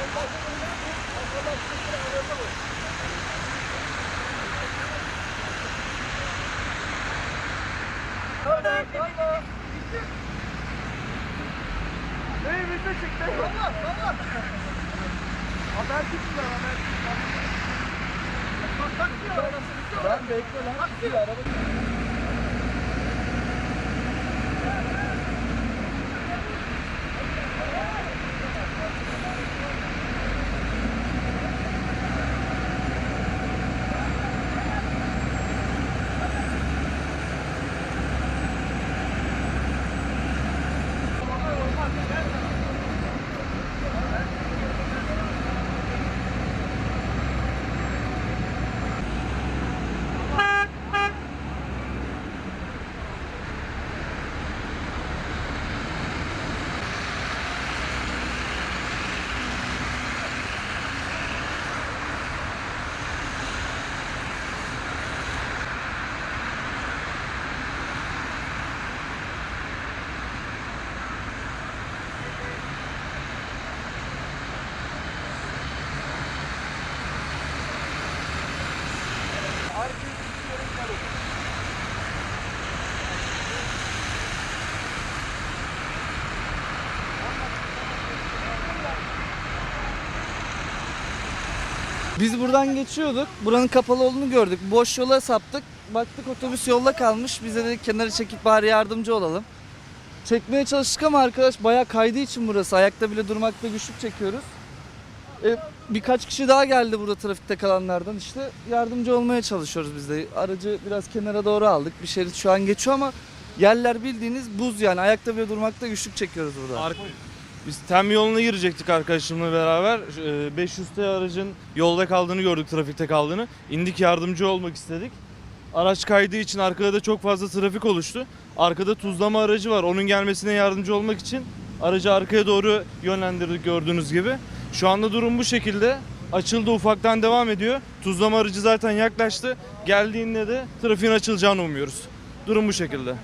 Hey, bize çıktı. Tamam, tamam. Haber çıktı, haber çıktı. Ben bekle lan. Araba Biz buradan geçiyorduk. Buranın kapalı olduğunu gördük. Boş yola saptık. Baktık otobüs yolda kalmış. Bize de kenara çekip bari yardımcı olalım. Çekmeye çalıştık ama arkadaş bayağı kaydığı için burası. Ayakta bile durmakta güçlük çekiyoruz. E, birkaç kişi daha geldi burada trafikte kalanlardan. İşte yardımcı olmaya çalışıyoruz biz de. Aracı biraz kenara doğru aldık. Bir şerit şu an geçiyor ama yerler bildiğiniz buz yani. Ayakta bile durmakta güçlük çekiyoruz burada. Ar- Biz tem yoluna girecektik arkadaşımla beraber. Ee, 500 T aracın yolda kaldığını gördük, trafikte kaldığını. İndik yardımcı olmak istedik. Araç kaydığı için arkada da çok fazla trafik oluştu. Arkada tuzlama aracı var. Onun gelmesine yardımcı olmak için aracı arkaya doğru yönlendirdik gördüğünüz gibi. Şu anda durum bu şekilde. Açıldı ufaktan devam ediyor. Tuzlama aracı zaten yaklaştı. Geldiğinde de trafiğin açılacağını umuyoruz. Durum bu şekilde.